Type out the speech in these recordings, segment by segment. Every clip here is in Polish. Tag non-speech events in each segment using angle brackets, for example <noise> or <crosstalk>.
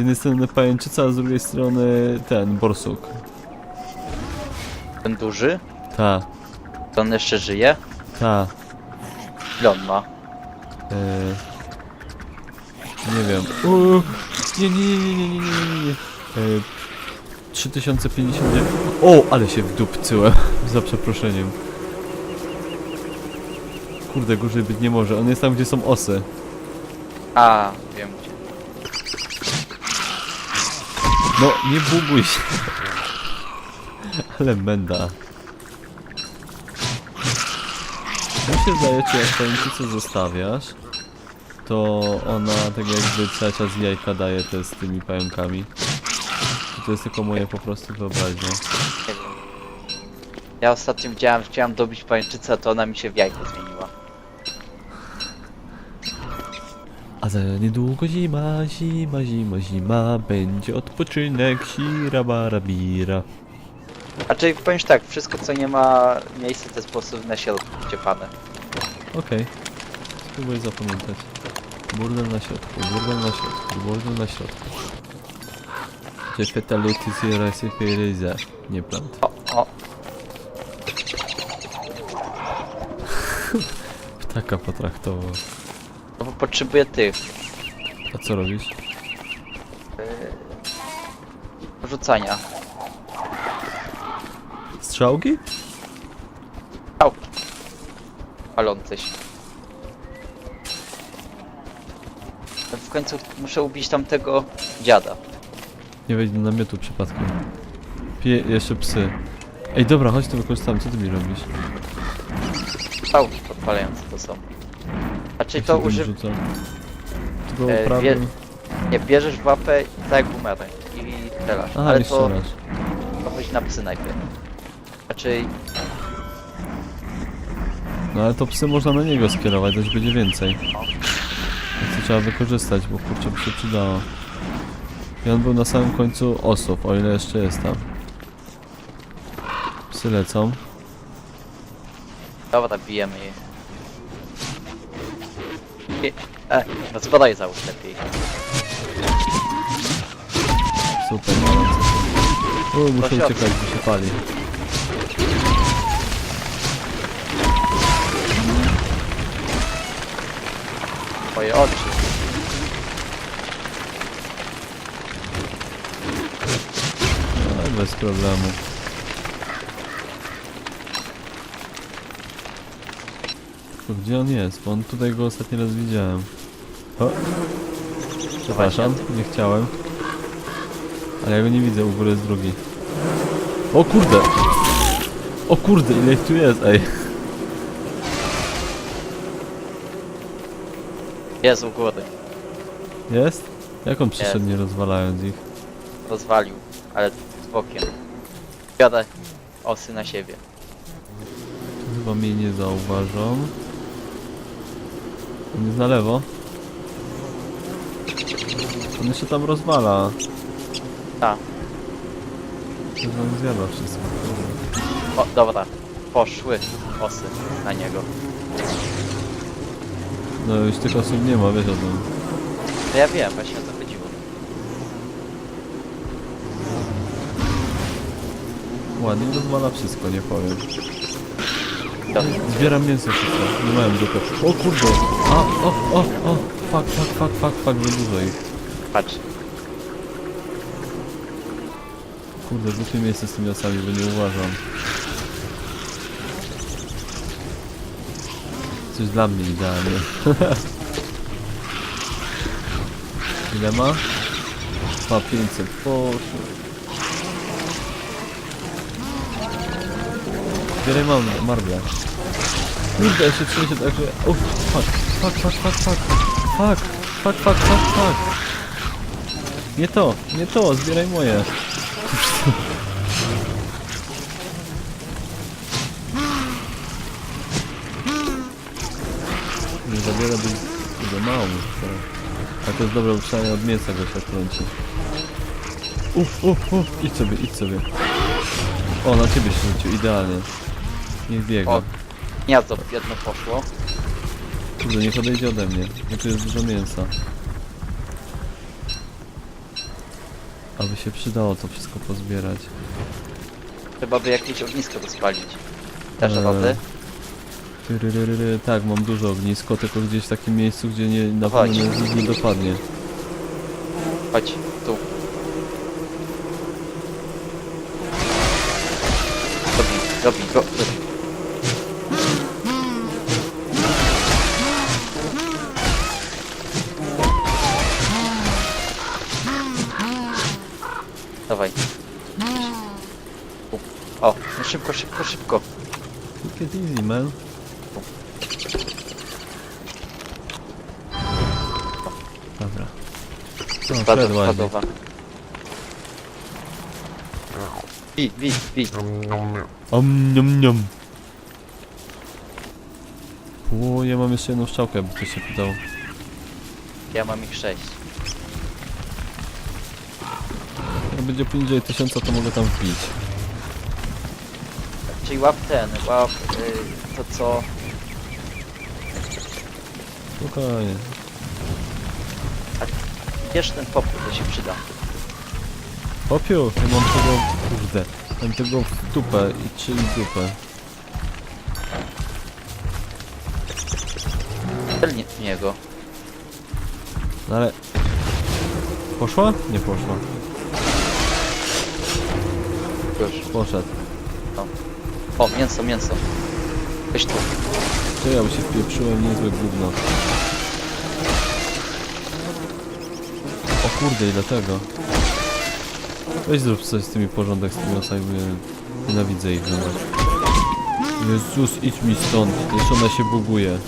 Z jednej strony pajęczyca, a z drugiej strony ten, borsuk. Ten duży? Ta, To on jeszcze żyje? ta. Ile on ma? E, nie wiem. Uuu, nie, nie, nie, nie, nie, nie, nie, nie, nie. E, 3059. O, ale się wdupcyłem. <laughs> Za przeproszeniem. Kurde, gorzej być nie może. On jest tam, gdzie są osy. A, wiem gdzie. No, nie buguj się. Ale menda. Mi się zdaje, czy jak pajęczycę zostawiasz, to ona tak jakby cały czas jajka daje te z tymi pająkami. To jest tylko moje po prostu wyobraźnia? Nie wiem. Ja ostatnio widziałem, chciałem dobić pajęczycę, to ona mi się w jajko zmieniła. A za niedługo zima, zima, zima, zima, będzie odpoczynek, sira, barabira. A czyli powiem ci tak, wszystko co nie ma miejsca to jest po prostu na środku wciepane. Okej. Spróbuję zapamiętać. Burdel na środku, burdel na środku, burdel na środku. Gdzie fatality zjera się pyryza. Nie plant. O, o, <laughs> Ptaka potraktował. Potrzebuję tych. A co robisz? Rzucania. Strzałki? Au. Palące się. W końcu muszę ubić tamtego dziada. Nie wejdź do namiotu przypadkiem. Pie jeszcze psy. Ej dobra, chodź to wykorzystamy, co ty mi robisz? Pałki podpalające to są. Jak to używ... rzuca? Tylko E, prawym... Nie, bierzesz łapę tak jak bumerang i strzelasz. Aha, Ale nie to strzelasz. to chodzi na psy najpierw. Znaczy, No ale to psy można na niego skierować, też będzie więcej. No. Więc to trzeba wykorzystać, bo kurczę by się przydało. I on był na samym końcu osób, o ile jeszcze jest tam. Psy lecą. dobra, bijemy je. I- <laughs> E, no zbadaj załóż lepiej. Super, palące się. U, muszę Proszę uciekać, bo się pali. Twoje oczy. No, bez problemu. Tylko Gdzie on jest? Bo on tutaj go ostatni raz widziałem. O! Przepraszam, nie chciałem. Ale ja go nie widzę, u góry jest drugi. O kurde! O kurde, ile ich tu jest, ej! Jest u góry. Jest? Jak on przyszedł Jest. nie rozwalając ich? Rozwalił, ale z bokiem. Biorę osy na siebie. Chyba mnie nie zauważą. On jest na lewo. On jeszcze tam rozwala. Tak. To on zjada wszystko. O, dobra. Poszły osy na niego. No już tych osób nie ma, wiesz o tym. No ja wiem, właśnie o to chodziło. Ładnie rozwala wszystko, nie powiem. Dobra. Zbieram mięso wszystko, nie mają dupy. O kurde! A, o, o, o! Fuck, fuck, fuck, fuck, fuck, za dużo ich. Patrz. Kurde, głupie miejsce z tymi osami, bo nie uważam. Coś dla mnie idealnie. <laughs> Ile ma? Ma 500, poszło. Zbieraj mam marble. Kurde, jeszcze 30, także... O, fuck, fuck, fuck, fuck, fuck. Fuck, fuck, fuck, fuck, fuck. Nie to, nie to, zbieraj moje. Nie zabiera być za mało zostało. A to jest dobre, bo przynajmniej od mięsa go się trąci. Uf, uf, uf, idź sobie, idź sobie. O, na ciebie się rzucił, idealnie. Niech biega. O. Gniazdo jedno poszło. Kurde, niech odejdzie ode mnie, bo tu jest dużo mięsa. Aby się przydało to wszystko pozbierać. Chyba by jakieś ognisko rozpalić. Też Eee. wody? Tyryryryry, tak, mam dużo ognisko, tylko gdzieś w takim miejscu, gdzie nie, na Chodź. pewno nic nie dopadnie. Chodź, tu. Robi, robi, go. Dawaj. O, no szybko, szybko, szybko. Take it easy, man. Dobra. No, wszedł ładnie. spadowa. Wi, wi, wi. Om, niom, niom. O, ja mam jeszcze jedną szczałkę, jakby ktoś się pytał. Ja mam ich sześć. Jak będzie poniżej tysiąca, to mogę tam wbić. Czyli łap ten, łap y, to co... Spokojnie. Bierz ten popór, to się przyda. Popiu, ja mam tego, kurde, mam tego w dupę i czyli dupę. Celnie niego. No ale... Poszła? Nie poszła. Już. Poszedł. O, mięso, mięso. Weź tu. To ja się wpieprzyłem niezłe gówno. O kurde, ile tego. Weź zrób coś z tymi porządek z tymi ja nienawidzę ich nawet. Jezus, idź mi stąd, jeszcze ona się buguje.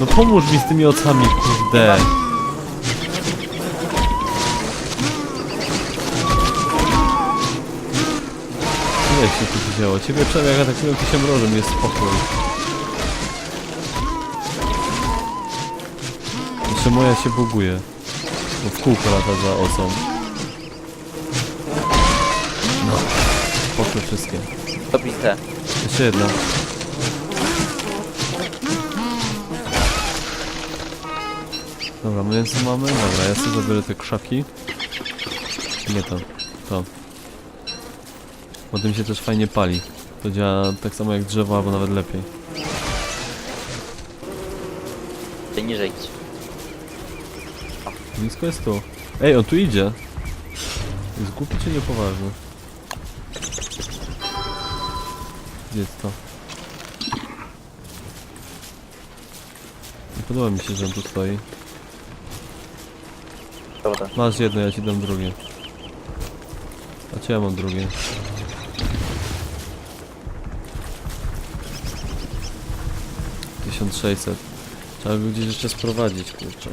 No pomóż mi z tymi ocami, kurde. Nie jak się tu działo. Ciebie przynajmniej jak atakują, to się mrożą, jest spokój. Jeszcze moja się buguje. Bo w kółko lata za osą. No. Poszły wszystkie. Dobite. Jeszcze jedna. Dobra, my co mamy? Dobra, ja sobie zabiorę te krzaki. Nie to, to. Bo tym się też fajnie pali. To działa tak samo jak drzewo, albo nawet lepiej. Ty niżej idź. Blisko jest tu. Ej, on tu idzie. Jest głupi czy niepoważny? Gdzie jest to? Nie podoba mi się, że on tu stoi. Dobra. Masz jedno, ja ci dam drugie. A czy ja mam drugie? Tysiąc sześćset. Trzeba go gdzieś jeszcze sprowadzić, kurczę.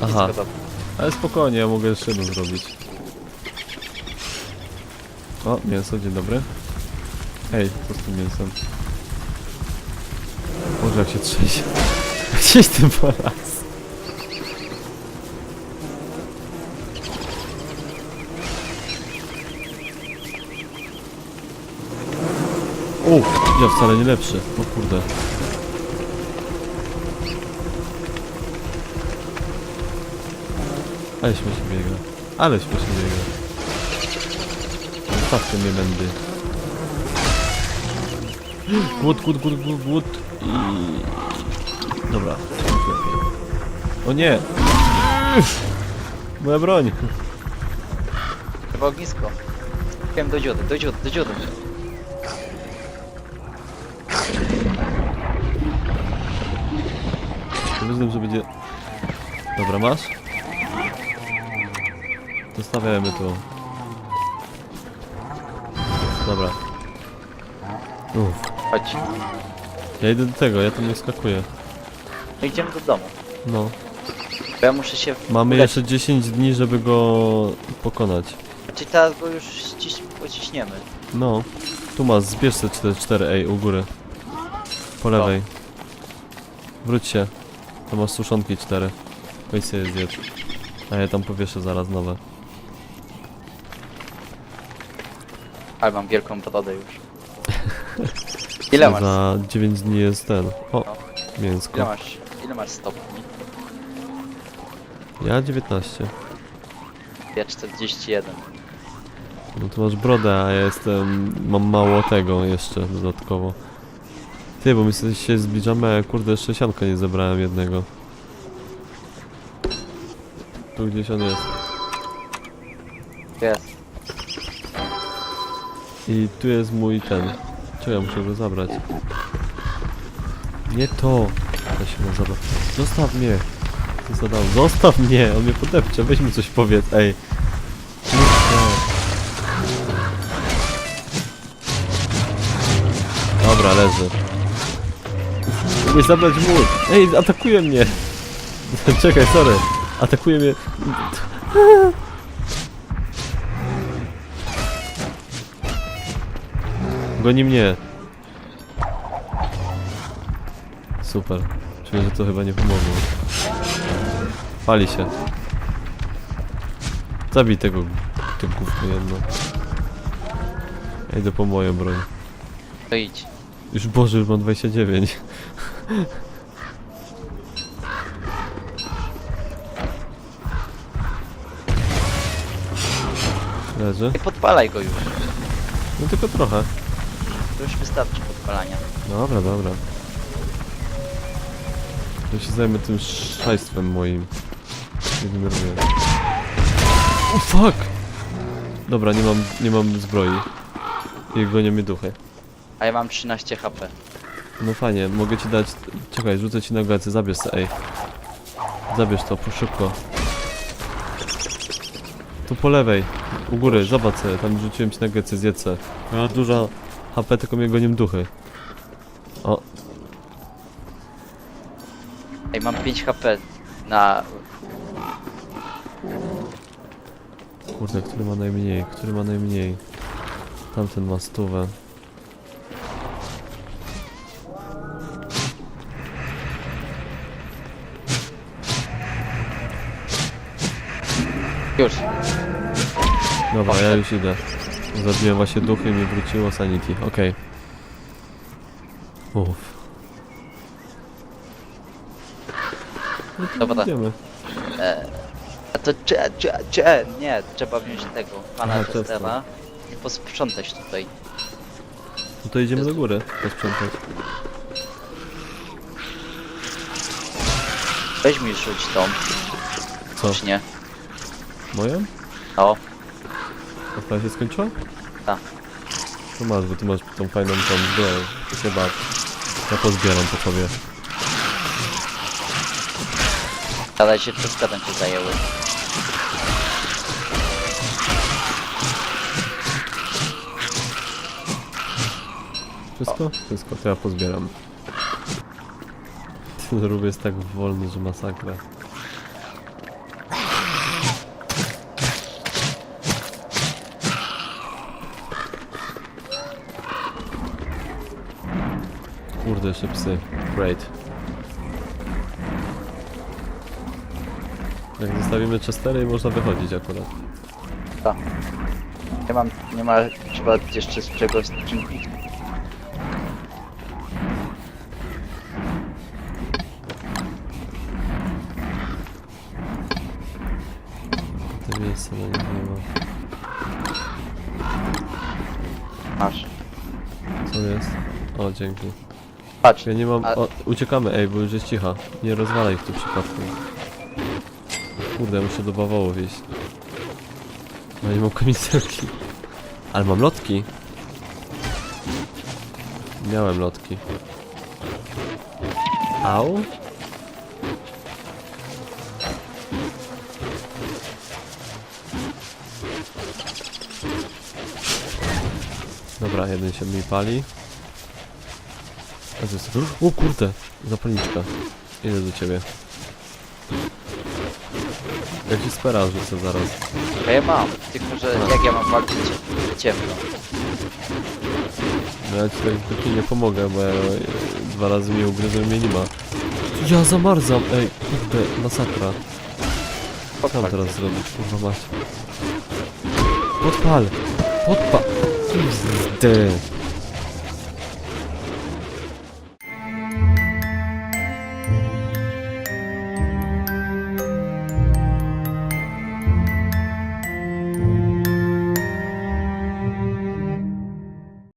Aha. Blisko dobra. Ale spokojnie, ja mogę jeszcze jedno zrobić. O, mięso, dzień dobry. Ej, co z tym mięsem? Boże, jak się trzęsie. Gdzieś po raz. O, ja wcale nie lepszy. O kurde. Ale śmiesznie biega. Ale śmiesznie biega. Zostawcie mnie mędy. Głód, głód, głód, głód, głód i... Dobra. O nie! Moja broń! Chyba ognisko. Wiem do dziody, do dziody, do dziody. Rozumiem, że będzie... Dobra, masz? Zostawiamy tu. Dobra. Uff. Chodź. Ja idę do tego, ja tam nie skakuję. No idziemy do domu. No. Bo ja muszę się... Mamy jeszcze 10 dni, żeby go pokonać. Czyli teraz go już ściś... pociśniemy. No. Tu masz, zbierz te 4, 4 ej, u góry. Po lewej. Wróć się. To masz suszonki 4. Weź sobie zjedz. A ja tam powieszę zaraz nowe. Ale mam wielką brodę już. <laughs> Ile masz? Za 9 dni jest ten. O, No. Ile mięsko. masz? Ile masz stopni? Ja 19. Ja 41. No to masz brodę, a ja jestem... mam mało tego jeszcze dodatkowo. Ty, bo my sobie się zbliżamy, ja kurde jeszcze sianka nie zebrałem jednego. Tu gdzieś on jest. Jest. I tu jest mój ten. Czekaj, ja muszę go zabrać. Nie to! To się ma zabrać. Zostaw mnie! Co zadał? Zostaw mnie! On mnie podepcze, weź mi coś powiedz, ej. Nie zabrać mur! Ej, atakuje mnie! <laughs> Czekaj, sorry. Atakuje mnie. Goni mnie. Super. Czuję, że to chyba nie pomogło. Pali się. Zabij tego, to gówno jedno. Ja idę po moją broń. To idź. Już Boże, już mam 29. Leży? Nie podpalaj go już. No tylko trochę. To już wystarczy podpalania. Dobra, dobra. Ja się zajmę tym szajstwem moim. Nie denerwuję. O fuck! Dobra, nie mam, nie mam zbroi. I gonią mnie duchy. A ja mam 13 HP. No fajnie, mogę ci dać... Czekaj, rzucę ci na gacy, zabierz se, ej. Zabierz to, po szybko. Tu po lewej, u góry, zobacz tam rzuciłem ci na gacy, zjedz se. Ja mam dużo HP, tylko mnie gonią duchy. O, Ej, mam 5 HP na... Kurde, który ma najmniej? Który ma najmniej? Tamten ma stówę. Już. Dobra, ja już idę. Zabiłem właśnie duchy i mi wróciło sanity. Okej. Uff. No to Dobra. idziemy. E, a to cze, cze, cze, nie, trzeba wziąć tego, pana Aha, Chestera i posprzątać tutaj. No to idziemy do góry. Posprzątać. Weź mi rzuć tą, Co? czy nie? Moją? O, A ta się skończyła? Tak. To masz, bo ty masz tą fajną tą zbroję. To się baw. Ja pozbieram po tobie. ale się wszystko tam się zajęły. Wszystko? Wszystko, to ja pozbieram. Ten rób jest tak wolny, że masakra. Kurde, jeszcze psy. Great. Jak zostawimy Chestery, można wychodzić akurat. Tak. Nie mam, nie ma chyba jeszcze z czego skinki. Te miejsce na nich nie ma. Masz. Co jest? O, dzięki. Patrz, Ja nie mam. A- O, uciekamy, ej, bo już jest cicha. Nie rozwalaj ich tu przypadkiem. Kurde, muszę do bawołów iść. No nie mam kamizelki. Ale mam lotki. Miałem lotki. Au? Dobra, jeden się mi pali. A to jest... O kurde! Zapalniczka. Idę do ciebie. Ja ci spera rzucę zaraz. a ja mam, tylko że jak ja mam walczyć ciemno. No ja ci tak taki nie pomogę, bo ja, e, dwa razy mnie ugryzłem mnie nie ma. Ja zamarzam! Ej, kurde, masakra. Co mam Podpal. teraz zrobić? Kurwa mać. Podpal! Podpal! Kurde.